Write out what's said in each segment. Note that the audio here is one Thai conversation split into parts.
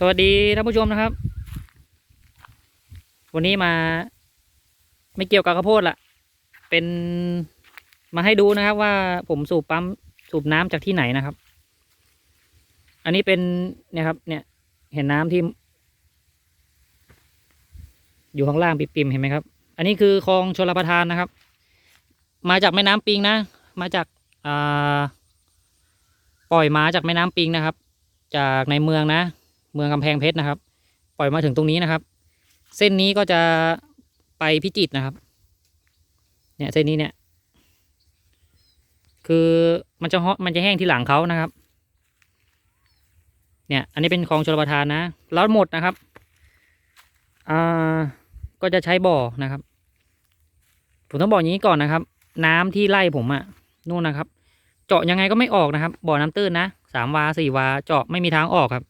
สวัสดีท่านผู้ชมนะครับ วันนี้มา ไม่เกี่ยวกับข้าวโพดละเป็นมาให้ดูนะครับว่าผมสูบปั๊มสูบน้ำจากที่ไหนนะครับ อันนี้เป็นเนี่ยครับ เนี่ย เห็นน้ำที่ อยู่ข้างล่างปิ่มๆเห็นไหมครับ อันนี้คือคลองชลประทานนะครับ มาจากแม่น้ำปิงนะ มาจากอ่าปล่อยมาจากแม่น้ำปิงนะครับ จากในเมืองนะ เมืองกำแพงเพชรนะครับ ปล่อยมาถึงตรงนี้นะครับ เส้นนี้ก็จะไปพิจิตรนะครับ เนี่ยเส้นนี้เนี่ย คือมันจะฮมันจะแห้งที่หลังเขานะครับ เนี่ย อันนี้เป็นคลองชลประทานนะแล้วหมดนะครับอ่าก็จะใช้บ่อนะครับผมต้องบอกอย่างนี้ก่อนนะครับ น้ำที่ไล่ผมอะนู่นนะครับ เจาะยังไงก็ไม่ออกนะครับ บ่อน้ำตื้นนะสามวาสี่วาเจาะไม่มีทางออกครับ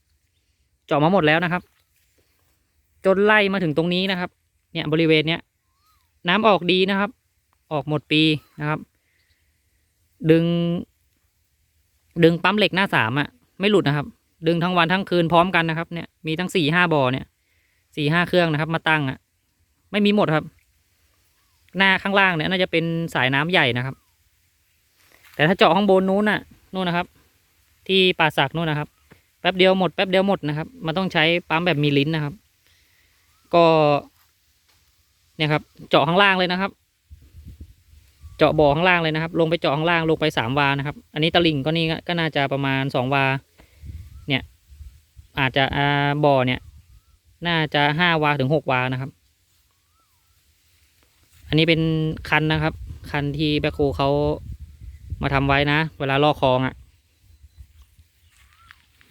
เจาะมาหมดแล้วนะครับ จนไล่มาถึงตรงนี้นะครับ เนี่ยบริเวณเนี้ยน้ำออกดีนะครับ ออกหมดปีนะครับ ดึง ดึงปั๊มเหล็กหน้าสามอะไม่หลุดนะครับ ดึงทั้งวันทั้งคืนพร้อมกันนะครับ เนี่ยมีทั้งสี่ห้าบ่อเนี่ยสี่ห้าเครื่องนะครับ มาตั้งอะไม่มีหมดครับ หน้าข้างล่างเนี่ยน่าจะเป็นสายน้ำใหญ่นะครับ แต่ถ้าเจาะข้างบนนู้นน่ะนู่นนะครับ ที่ป่าสักนู่นนะครับ แป๊บเดียวหมดแป๊บเดียวหมดนะครับ มันต้องใช้ปั๊มแบบมีลิ้นนะครับ ก็ เนี่ยครับ เจาะข้างล่างเลยนะครับ เจาะบ่อข้างล่างเลยนะครับ ลงไปเจาะข้างล่างลงไปสามวานะครับ อันนี้ตลิ่งก็นี่ก็น่าจะประมาณสองวา เนี่ย อาจจะอ่าบ่อเนี่ย น่าจะห้าวาถึงหกวานะครับ อันนี้เป็นคันนะครับ คันที่แบคโคเขามาทำไว้นะ เวลาลอกคลองอะ่ะ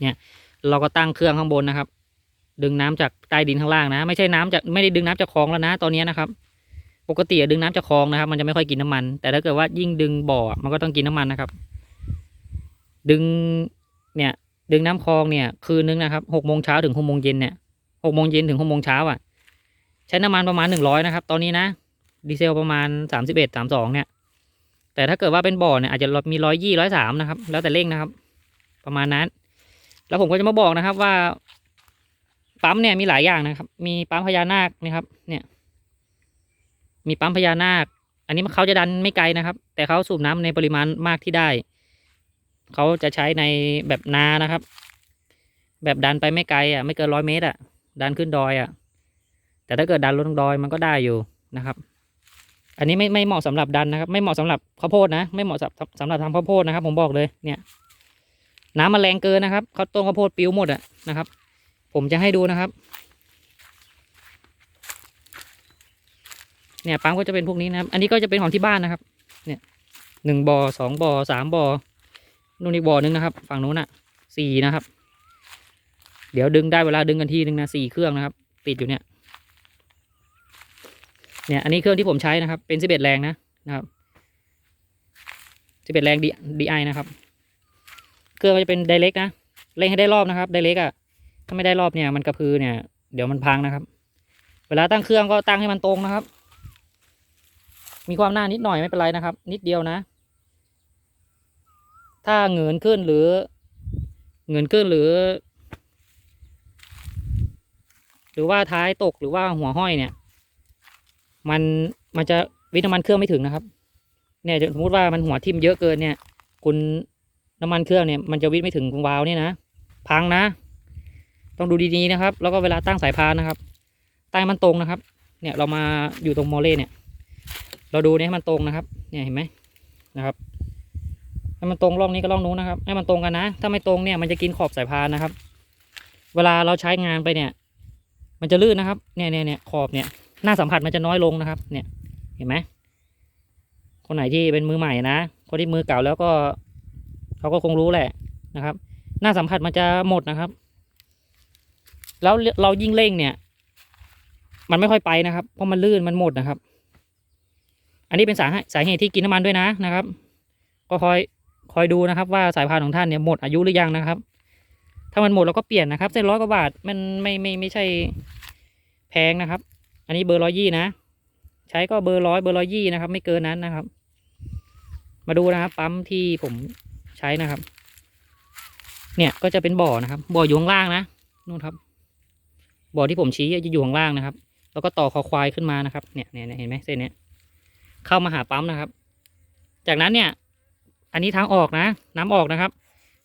เนี่ย เราก็ตั้งเครื่องข้างบนนะครับ ดึงน้ำจากใต้ดินข้างล่างนะ ไม่ใช่น้ำจากไม่ได้ดึงน้ำจากคลองแล้วนะ ตอนนี้นะครับ ปกติดึงน้ำจากคลองนะครับ มันจะไม่ค่อยกินน้ำมัน แต่ถ้าเกิดว่ายิ่งดึงบ่อมันก็ต้องกินน้ำมันนะครับ ดึงเนี่ย ดึงน้ำคลองเนี่ย คืนนึงนะครับหกโมงเช้าถึงหกโมงเย็นเนี่ยหกโมงเย็นถึงหกโมงเช้าอะ ใช้น้ำมันประมาณหนึ่งร้อยนะครับ ตอนนี้นะดีเซลประมาณสามสิบเอ็ดสามสองเนี่ย แต่ถ้าเกิดว่าเป็นบ่อเนี่ยอาจจะมีร้อยยี่ร้อยสามนะครับ แล้วแต่เร่งนะครับ ประมาณนั้น แล้วผมก็จะมาบอกนะครับว่า ปั๊มเนี่ยมีหลายอย่างนะครับ มีปั๊มพญานาคนะครับ เนี่ย มีปั๊มพญานาค อันนี้เขาจะดันไม่ไกลนะครับ แต่เขาสูบน้ำในปริมาณมากที่ได้ เขาจะใช้ในแบบนานะครับ แบบดันไปไม่ไกลอะไม่เกินร้อยเมตรอะ ดันขึ้นดอยอะ แต่ถ้าเกิดดันลงดอยมันก็ได้อยู่นะครับ อันนี้ไม่ไม่เหมาะสำหรับดันนะครับ ไม่เหมาะสำหรับข้าวโพดนะ ไม่เหมาะสำหรับสำหรับทำข้าวโพดนะครับ ผมบอกเลยเนี่ย น้ำมันแรงเกินนะครับเขาวต้นข้าวโพดปิ้วหมดอะนะครับ ผมจะให้ดูนะครับ เนี่ยปั๊มก็จะเป็นพวกนี้นะครับ อันนี้ก็จะเป็นของที่บ้านนะครับ เนี่ยหนึ่งบ่อสองบ่อสามบ่อนู่นอีกบ่อหนึงนะครับ ฝั่งโน้นอะสี่นะครับ เดี๋ยวดึงได้เวลาดึงกันทีนึงนะสี่เครื่องนะครับ ติดอยู่เนี่ย เนี่ย อันนี้เครื่องที่ผมใช้นะครับ เป็นสิบเอ็ดแรงนะนะครับสิบเอ็ดแรงดีดีไอนะครับ เครื่องก็จะเป็นไดเรกนะเร่งให้ได้รอบนะครับไดเรกอะถ้าไม่ได้รอบเนี่ยมันกระพือเนี่ยเดี๋ยวมันพังนะครับ เวลาตั้งเครื่องก็ตั้งให้มันตรงนะครับ มีความหน้านิดหน่อยไม่เป็นไรนะครับ นิดเดียวนะ ถ้าเงือนขึ้นหรือเงือนขึ้นหรือ หรือว่าท้ายตกหรือว่าหัวห้อยเนี่ย มันมันจะวิทย์น้ำมันเครื่องไม่ถึงนะครับ เนี่ยสมมติว่ามันหัวทิ่มเยอะเกินเนี่ย คุณ น้ำมันเครื่องเนี่ยมันจะวิทย์ไม่ถึงวาล์วเนี่ยนะ พังนะ ต้องดูดีๆนะครับ แล้วก็เวลาตั้งสายพานนะครับ ตั้งมันตรงนะครับ เนี่ยเรามาอยู่ตรงโมเลเนี่ย เราดูเนี่ยให้มันตรงนะครับ เนี่ยเห็นไหมนะครับ ให้มันตรงร่องนี้กับร่องนู้นนะครับ ให้มันตรงกันนะ ถ้าไม่ตรงเนี่ยมันจะกินขอบสายพานนะครับ เวลาเราใช้งานไปเนี่ย มันจะลื่นนะครับ เนี่ยเนี่ยเนี่ยขอบเนี่ย หน้าสัมผัสมันจะน้อยลงนะครับ เนี่ย เห็นไหมคนไหนที่เป็นมือใหม่นะ คนที่มือเก่าแล้วก็ เขาก็คงรู้แหละนะครับ หน้าสัมผัสมันจะหมดนะครับ แล้วเรายิ่งเร่งเนี่ย มันไม่ค่อยไปนะครับ เพราะมันลื่นมันหมดนะครับ อันนี้เป็นสาเหตุสาเหตุที่กินน้ำมันด้วยนะนะครับ ก็คอยคอยดูนะครับ ว่าสายพานของท่านเนี่ยหมดอายุหรือยังนะครับ ถ้ามันหมดเราก็เปลี่ยนนะครับเส้นร้อยกว่าบาทมันไม่ไม่ไม่ใช่แพงนะครับ อันนี้เบอร์ร้อยยี่นะ ใช้ก็เบอร์ร้อยเบอร์ร้อยยี่นะครับ ไม่เกินนั้นนะครับ มาดูนะครับปั๊มที่ผม ใช้นะครับ เนี่ยก็จะเป็นบ่อนะครับ บ่ออยู่ข้างล่างนะนู่นครับ บ่อที่ผมชี้จะอยู่ข้างล่างนะครับ แล้วก็ต่อคอควายขึ้นมานะครับ เนี่ยเนี่ยเนี่ยเห็นไหมเส้นเนี้ยเข้ามาหาปั๊มนะครับ จากนั้นเนี่ย อันนี้ทางออกนะ น้ำออกนะครับ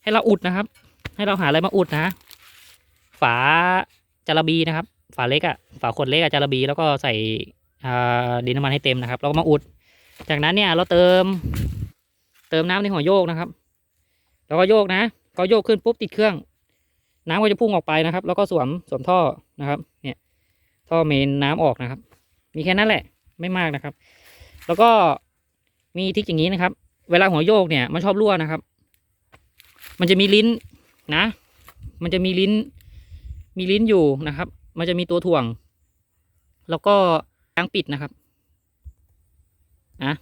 ให้เราอุดนะครับ ให้เราหาอะไรมาอุดนะ ฝาจาระบีนะครับ ฝาเล็กอะฝาขวดเล็กอะจาระบี แล้วก็ใส่ดินน้ำมันให้เต็มนะครับ แล้วก็มาอุด จากนั้นเนี่ยเราเติม เติมน้ำในหัวโยกนะครับ แล้วก็โยกนะก็โยกขึ้นปุ๊บติดเครื่อง น้ำก็จะพุ่งออกไปนะครับ แล้วก็สวมสวมท่อนะครับ เนี่ย ท่อเมนน้ำออกนะครับ มีแค่นั้นแหละ ไม่มากนะครับ แล้วก็มีทิกอย่างนี้นะครับ เวลาหัวโยกเนี่ยมันชอบรั่วนะครับ มันจะมีลิ้นนะ มันจะมีลิ้น มีลิ้นอยู่นะครับ มันจะมีตัวถ่วง แล้วก็ยางปิดนะครับนะ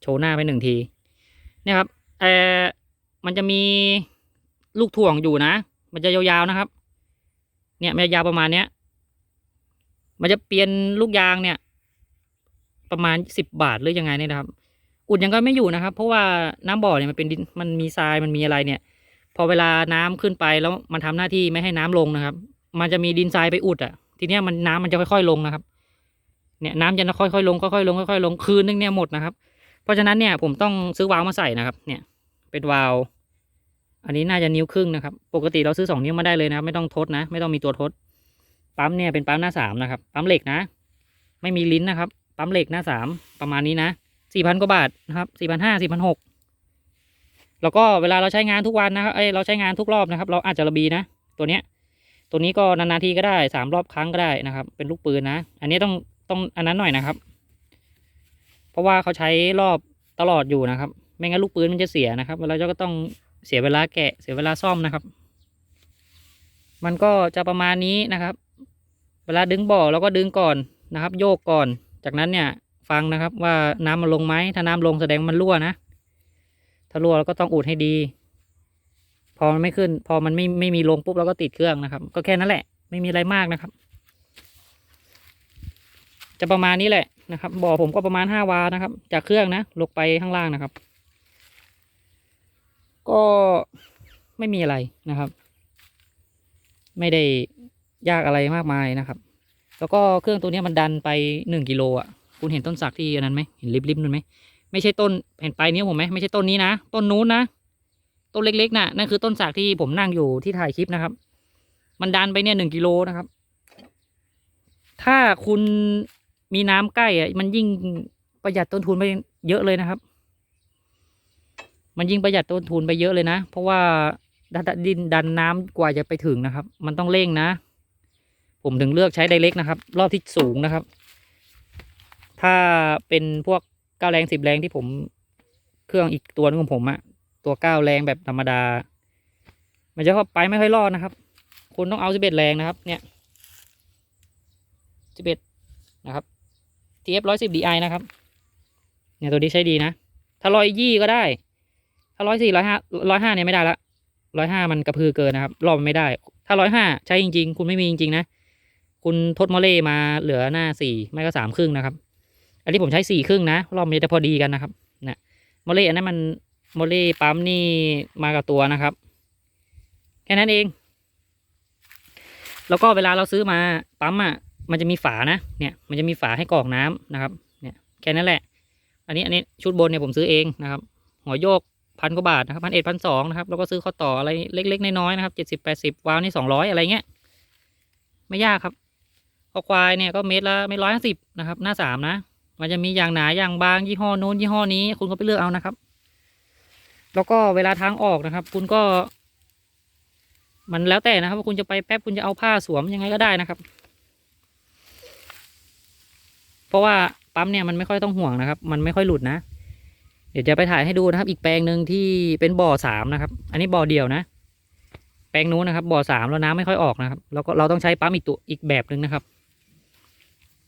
โชว์หน้าไปหนึ่งที เนี่ยครับเออ มันจะมีลูกถ่วงอยู่นะ มันจะยาวๆนะครับ เนี่ยมันจะยาวประมาณเนี้ย มันจะเปลี่ยนลูกยางเนี่ย ประมาณสิบบาทหรือยังไงเนี่ยนะครับ อุดยังก็ไม่อยู่นะครับ เพราะว่าน้ำบ่อเนี่ยมันเป็นดินมันมีทรายมันมีอะไรเนี่ย พอเวลาน้ำขึ้นไปแล้วมันทำหน้าที่ไม่ให้น้ำลงนะครับ มันจะมีดินทรายไปอุดอะ ทีเนี้ยมันน้ำมันจะค่อยๆลงนะครับ เนี่ยน้ำจะค่อยๆลงค่อยๆลงค่อยๆลงคืนนึงเนี่ยหมดนะครับ เพราะฉะนั้นเนี่ยผมต้องซื้อวาล์วมาใส่นะครับ เนี่ย เป็นวาล์ว อันนี้น่าจะนิ้วครึ่งนะครับ ปกติเราซื้อสองนิ้วมาได้เลยนะครับไม่ต้องทดนะ ไม่ต้องมีตัวทด ปั๊มเนี่ยเป็นปั๊มหน้าสามนะครับ ปั๊มเหล็กนะ ไม่มีลิ้นนะครับ ปั๊มเหล็กหน้าสามประมาณนี้นะสี่พันกว่าบาทนะครับสี่พันห้าสี่พันหกแล้วก็เวลาเราใช้งานทุกวันนะครับเอ้เราใช้งานทุกรอบนะครับ เราอาจจะระบีนะ ตัวเนี้ย ตัวนี้ก็นานๆทีก็ได้สามรอบครั้งก็ได้นะครับ เป็นลูกปืนนะ อันนี้ต้องต้องอันนั้นหน่อยนะครับ เพราะว่าเขาใช้รอบตลอดอยู่นะครับ ไม่งั้นลูกปืนมันจะเสียนะครับแล้วเราก็ต้อง เสียเวลาแกะเสียเวลาซ่อมนะครับ มันก็จะประมาณนี้นะครับ เวลาดึงบ่อเราก็ดึงก่อนนะครับ โยกก่อน จากนั้นเนี่ยฟังนะครับว่าน้ำมันลงไหมถ้าน้ำลงแสดงมันรั่วนะ ถ้ารั่วเราก็ต้องอุดให้ดี พอมันไม่ขึ้น พอมันไม่ไม่มีลงปุ๊บเราก็ติดเครื่องนะครับ ก็แค่นั้นแหละ ไม่มีอะไรมากนะครับ จะประมาณนี้แหละนะครับบ่อผมก็ประมาณห้าวานะครับ จากเครื่องนะลงไปข้างล่างนะครับ ก็ไม่มีอะไรนะครับ ไม่ได้ยากอะไรมากมายนะครับ แล้วก็เครื่องตัวนี้มันดันไปหนึ่งกิโลอะ คุณเห็นต้นสักที่อันนั้นไหมเห็นริบๆนั่นไหมไม่ใช่ต้นเห็นปลายนิ้วผมไหมไม่ใช่ต้นนี้นะต้นนู้นนะต้นเล็กๆน่ะนั่นคือต้นสักที่ผมนั่งอยู่ที่ถ่ายคลิปนะครับ มันดันไปเนี่ยหนึ่งกิโลนะครับ ถ้าคุณมีน้ำใกล้อะมันยิ่งประหยัดต้นทุนไปเยอะเลยนะครับ มันยิ่งประหยัดต้นทุนไปเยอะเลยนะ เพราะว่าดันดินดันน้ำกว่าจะไปถึงนะครับ มันต้องเร่งนะ ผมถึงเลือกใช้ไดเล็กนะครับ รอบที่สูงนะครับ ถ้าเป็นพวกเก้าแรงสิบแรงที่ผมเครื่องอีกตัวนึงของผมอะตัวเก้าแรงแบบธรรมดา มันจะเข้าไปไม่ค่อยรอดนะครับ คุณต้องเอาสิบเอ็ดแรงนะครับ เนี่ยสิบเอ็ดนะครับ TF ร้อยสิบ DI นะครับ เนี่ยตัวนี้ใช้ดีนะ ถ้าร้อยยี่ก็ได้ ถ้าร้อยสี่ร้อยห้าร้อยห้าเนี่ยไม่ได้ละร้อยห้ามันกระพือเกินนะครับ รอบไม่ได้ ถ้าร้อยห้าใช้จริง ๆ คุณไม่มีจริงๆนะ คุณทดโมเล่มาเหลือหน้าสี่ไม่ก็สามครึ่งนะครับ อันนี้ผมใช้สี่ครึ่งนะรอบมันจะพอดีกันนะครับนะโมเล่อันนั้นมันโมเล่ปั๊มนี่มากับตัวนะครับ แค่นั้นเอง แล้วก็เวลาเราซื้อมาปั๊มอะมันจะมีฝานะ เนี่ย มันจะมีฝาให้กรอกน้ำนะครับ เนี่ย แค่นั้นแหละ อันนี้ อันนี้ชุดบนเนี่ยผมซื้อเองนะครับ หัวโยก พันกว่าบาทนะครับพันเอ็ดพันสองนะครับแล้วก็ซื้อข้อต่ออะไรเล็ก ๆ น้อยๆนะครับเจ็ดสิบแปดสิบวาล์วนี่สองร้อยอะไรเงี้ยไม่ยากครับพอควายเนี่ยก็เมตรละไม่ร้อยห้าสิบนะครับหน้าสามนะ มันจะมีอย่างหนาอย่างบางยี่ห้อนู้นยี่ห้อนี้ คุณก็ไปเลือกเอานะครับ แล้วก็เวลาทางออกนะครับ คุณก็ มันแล้วแต่นะครับ ว่าคุณจะไปแป๊บคุณจะเอาผ้าสวมยังไงก็ได้นะครับ เพราะว่าปั๊มเนี่ยมันไม่ค่อยต้องห่วงนะครับ มันไม่ค่อยหลุดนะ ดี๋ยวจะไปถ่ายให้ดูนะครับ อีกแปลงหนึ่งที่เป็นบ่อสามนะครับ อันนี้บ่อเดียวนะ แปลงนู้นนะครับ บ่อสามแล้วน้ำไม่ค่อยออกนะครับ แล้วก็เราต้องใช้ปั๊มอีกตัวอีกแบบหนึ่งนะครับ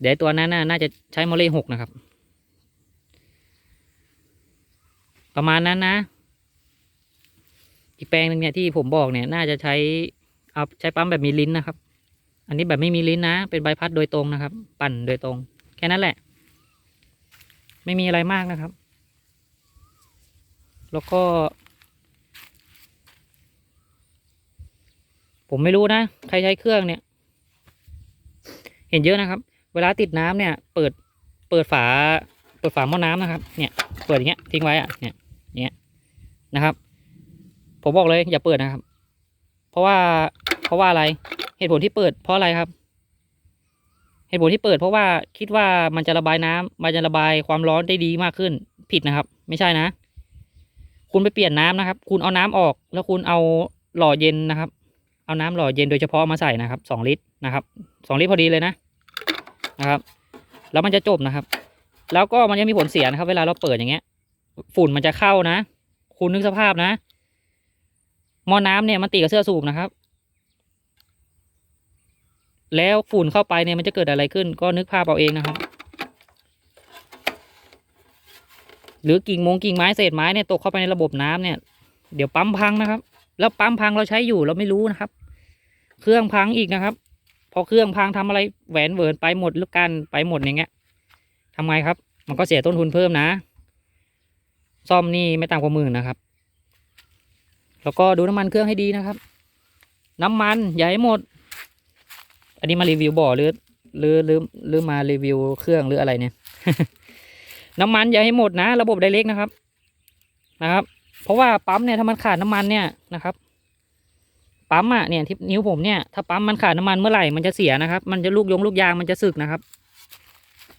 เดี๋ยวตัวนั้นน่ะน่าจะใช้โมเลหกนะครับ ประมาณนั้นนะ อีกแปลงหนึ่งเนี่ยที่ผมบอกเนี่ย น่าจะใช้เอาใช้ปั๊มแบบมีลิ้นนะครับ อันนี้แบบไม่มีลิ้นนะ เป็นใบพัดโดยตรงนะครับ ปั่นโดยตรง แค่นั้นแหละ ไม่มีอะไรมากนะครับ แล้วก็ ผมไม่รู้นะ ใครใช้เครื่องเนี่ย เห็นเยอะนะครับ เวลาติดน้ำเนี่ย เปิดเปิดฝา เปิดฝาหม้อน้ำนะครับ เนี่ย เปิดอย่างเงี้ยทิ้งไว้อะเนี่ยอย่างเงี้ยนะครับ ผมบอกเลยอย่าเปิดนะครับ เพราะว่าเพราะว่าอะไรเหตุผลที่เปิดเพราะอะไรครับเหตุผลที่เปิดเพราะว่าคิดว่ามันจะระบายน้ำมันจะระบายความร้อนได้ดีมากขึ้นผิดนะครับ ไม่ใช่นะ คุณไปเปลี่ยนน้ำนะครับ คุณเอาน้ำออก แล้วคุณเอาหล่อเย็นนะครับ เอาน้ำหล่อเย็นโดยเฉพาะมาใส่นะครับสองลิตรนะครับสองลิตรพอดีเลยนะนะครับ แล้วมันจะจบนะครับ แล้วก็มันยังมีผลเสียนะครับ เวลาเราเปิดอย่างเงี้ย ฝุ่นมันจะเข้านะ คุณนึกสภาพนะมอน้ำเนี่ยมันติดกับเสื้อสูบนะครับ แล้วฝุ่นเข้าไปเนี่ยมันจะเกิดอะไรขึ้น ก็นึกภาพเอาเองนะครับ หรือกิ่งมงกิ่งไม้เศษไม้เนี่ยตกเข้าไปในระบบน้ำเนี่ย เดี๋ยวปั๊มพังนะครับ แล้วปั๊มพังเราใช้อยู่เราไม่รู้นะครับ เครื่องพังอีกนะครับ พอเครื่องพังทำอะไรแหวนเวิร์นไปหมดหรือกันไปหมดอย่างเงี้ยทำไงครับ มันก็เสียต้นทุนเพิ่มนะ ซ่อมนี่ไม่ต่ำกว่าหมื่นนะครับ แล้วก็ดูน้ำมันเครื่องให้ดีนะครับ น้ำมันอย่าให้หมด อันนี้มารีวิวบ่อหรือหรือหรือหรือมารีวิวเครื่องหรืออะไรเนี่ย น้ำมันอย่าให้หมดนะ ระบบไดเรกนะครับนะครับ เพราะว่าปั๊มเนี่ยถ้ามันขาดน้ำมันเนี่ยนะครับปั๊มอะเนี่ยที่นิ้วผมเนี่ยถ้าปั๊มมันขาดน้ำมันเมื่อไหร่มันจะเสียนะครับ มันจะลูกยงลูกยางมันจะสึกนะครับ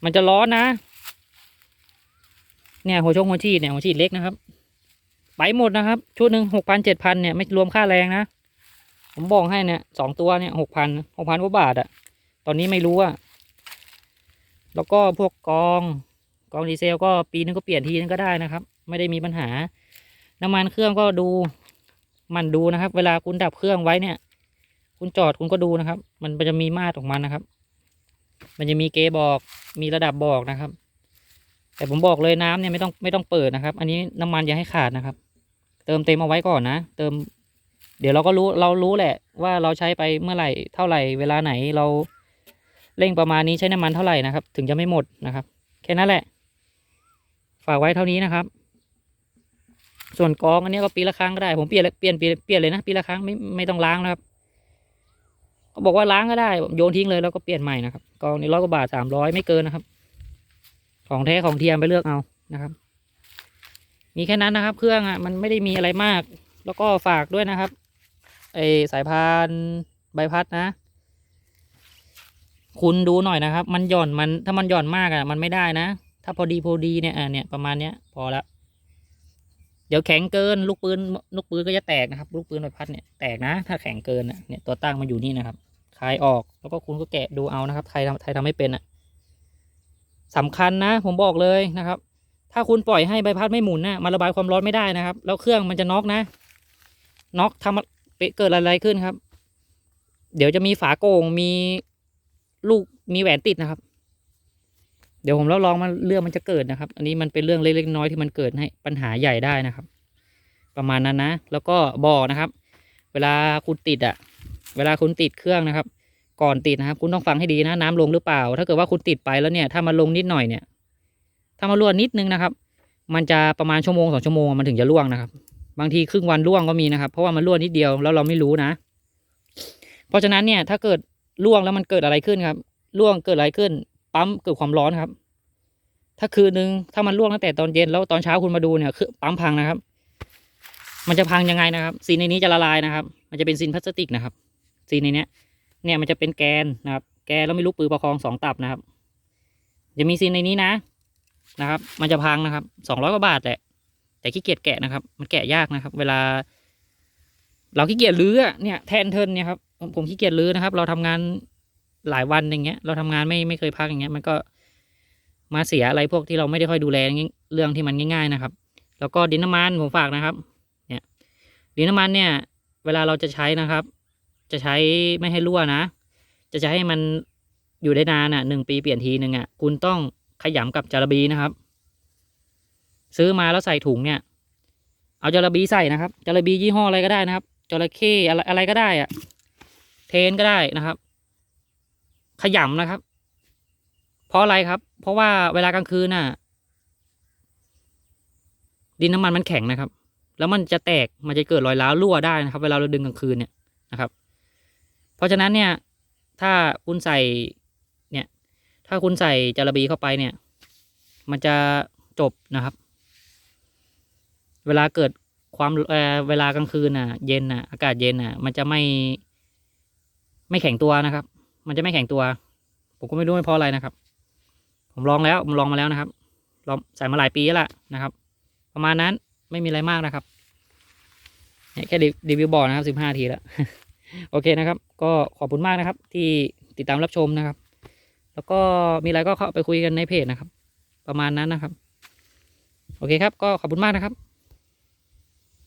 มันจะร้อนนะ เนี่ยหัวชงหัวฉีดเนี่ยหัวฉีดเล็กนะครับไปหมดนะครับ ชุดหนึ่งหกพันเจ็ดพันเนี่ยไม่รวมค่าแรงนะผมบอกให้เนี่ยสองตัวเนี่ยหกพันหกพันกว่าบาทอะตอนนี้ไม่รู้อะแล้วก็พวกกอง กองดีเซลก็ปีนึงก็เปลี่ยนทีนึงก็ได้นะครับ ไม่ได้มีปัญหา น้ำมันเครื่องก็ดูมันดูนะครับ เวลาคุณดับเครื่องไว้เนี่ย คุณจอดคุณก็ดูนะครับ มันจะมีมาตรของมันนะครับ มันจะมีเกบอกมีระดับบอกนะครับ แต่ผมบอกเลยน้ำเนี่ยไม่ต้องไม่ต้องเปิดนะครับ อันนี้น้ำมันอย่าให้ขาดนะครับ เติมเต็มเอาไว้ก่อนนะ เติม เดี๋ยวเราก็รู้เรารู้แหละ ว่าเราใช้ไปเมื่อไหร่เท่าไหร่ เวลาไหนเราเร่งประมาณนี้ใช้น้ำมันเท่าไหร่นะครับ ถึงจะไม่หมดนะครับ แค่นั้นแหละ ฝากไว้เท่านี้นะครับ ส่วนกองอันนี้ก็ปีละครั้งก็ได้ ผมเปลี่ยนเลยเปลี่ยนเปลี่ยนเปลี่ยนเลยนะปีละครั้งไม่ไม่ต้องล้างนะครับเขาบอกว่าล้างก็ได้โยนทิ้งเลยแล้วก็เปลี่ยนใหม่นะครับกองนี้ร้อยกว่าบาทสามร้อยไม่เกินนะครับ ของแท้ของเทียมไปเลือกเอานะครับ มีแค่นั้นนะครับ เครื่องอะมันไม่ได้มีอะไรมาก แล้วก็ฝากด้วยนะครับไอสายพานใบพัดนะ คุณดูหน่อยนะครับ มันหย่อนมันถ้ามันหย่อนมากอะ มันไม่ได้นะ ถ้าพอดีพอดีเนี่ยอะเนี่ยประมาณเนี้ยพอละเดี๋ยวแข็งเกินลูกปืนลูกปืนก็จะแตกนะครับ ลูกปืนใบพัดเนี่ยแตกนะ ถ้าแข็งเกินอะเนี่ยตัวตั้งมันอยู่นี่นะครับคลายออกแล้วก็คุณก็แกะดูเอานะครับ ใครทำใครทำไม่เป็นอะสำคัญนะผมบอกเลยนะครับ ถ้าคุณปล่อยให้ใบพัดไม่หมุนนะมันระบายความร้อนไม่ได้นะครับ แล้วเครื่องมันจะน็อกนะน็อกทำเปเกิดอะไรขึ้นครับ เดี๋ยวจะมีฝาโกงมีลูกมีแหวนติดนะครับ เดี๋ยวผมรับรองมันเรื่องมันจะเกิดนะครับ อันนี้มันเป็นเรื่องเล็กๆน้อยๆที่มันเกิดให้ปัญหาใหญ่ได้นะครับ ประมาณนั้นนะ แล้วก็บอกนะครับ เวลาคุณติดอะเวลาคุณติดเครื่องนะครับ ก่อนติดนะครับ คุณต้องฟังให้ดีนะ น้ำลงหรือเปล่า ถ้าเกิดว่าคุณติดไปแล้วเนี่ย ถ้ามันลงนิดหน่อยเนี่ย ถ้ามารั่วนิดนึงนะครับ มันจะประมาณชั่วโมงสองชั่วโมงมันถึงจะร่วงนะครับ บางทีครึ่งวันร่วงก็มีนะครับ เพราะว่ามันรั่วนิดเดียวแล้วเราไม่รู้นะ เพราะฉะนั้นเนี่ย ถ้าเกิดร่วงแล้วมันเกิดอะไรขึ้นครับร่วงเกิดอะไรขึ้น ปั๊มเกิดความร้อนครับ ถ้าคืนนึงถ้ามันร่วงตั้งแต่ตอนเย็นแล้วตอนเช้าคุณมาดูเนี่ยคือปั๊มพังนะครับ มันจะพังยังไงนะครับซีนในนี้จะละลายนะครับ มันจะเป็นซีนพลาสติกนะครับซีนในเนี้ย เนี่ยมันจะเป็นแกนนะครับ แกนแล้วม่รู้ปือประคองสองตับนะครับ จะมีซีนในนี้นะนะครับ มันจะพังนะครับสองร้อยกว่าบาทแหละแต่ขี้เกียจแกะนะครับ มันแกะยากนะครับ เวลา เราขี้เกียจรื้อเนี่ยแทนเทินเนี่ยครับผมขี้เกียจรื้อนะครับ เราทำงาน หลายวันอย่างเงี้ย เราทำงานไม่ไม่เคยพักอย่างเงี้ย มันก็มาเสียอะไรพวกที่เราไม่ได้ค่อยดูแลเรื่องที่มันง่าย ๆนะครับ แล้วก็ดินน้ำมันผมฝากนะครับ เนี่ย ดินน้ำมันเนี่ย เวลาเราจะใช้นะครับ จะใช้ไม่ให้รั่วนะ จะใช้ให้มันอยู่ได้นานอะหนึ่งปีเปลี่ยนทีหนึ่งอะ คุณต้องขยำกับจาระบีนะครับ ซื้อมาแล้วใส่ถุงเนี่ย เอาจาระบีใส่นะครับจาระบียี่ห้ออะไรก็ได้นะครับจระเข้อะไรอะไรก็ได้อะเทนก็ได้นะครับ ขยำนะครับ เพราะอะไรครับ เพราะว่าเวลากลางคืนน่ะ ดินน้ำมันมันแข็งนะครับ แล้วมันจะแตกมันจะเกิดรอยร้าวรั่วได้นะครับ เวลาเราดึงกลางคืนเนี่ยนะครับ เพราะฉะนั้นเนี่ย ถ้าคุณใส่เนี่ย ถ้าคุณใส่จาระบีเข้าไปเนี่ย มันจะจบนะครับ เวลาเกิดความเเวลากลางคืนน่ะ เย็นน่ะ อากาศเย็นน่ะ มันจะไม่ไม่แข็งตัวนะครับ มันจะไม่แข็งตัว ผมก็ไม่รู้ไม่เพราะอะไรนะครับ ผมลองแล้วผมลองมาแล้วนะครับลองใส่มาหลายปีแล้วล่ะนะครับ ประมาณนั้นไม่มีอะไรมากนะครับเนี่ยแค่รีวิวบอร์ดนะครับสิบห้าทีแล้วโอเคนะครับ ก็ขอบคุณมากนะครับ ที่ติดตามรับชมนะครับ แล้วก็มีอะไรก็เข้าไปคุยกันในเพจนะครับ ประมาณนั้นนะครับ โอเคครับ ก็ขอบคุณมากนะครับ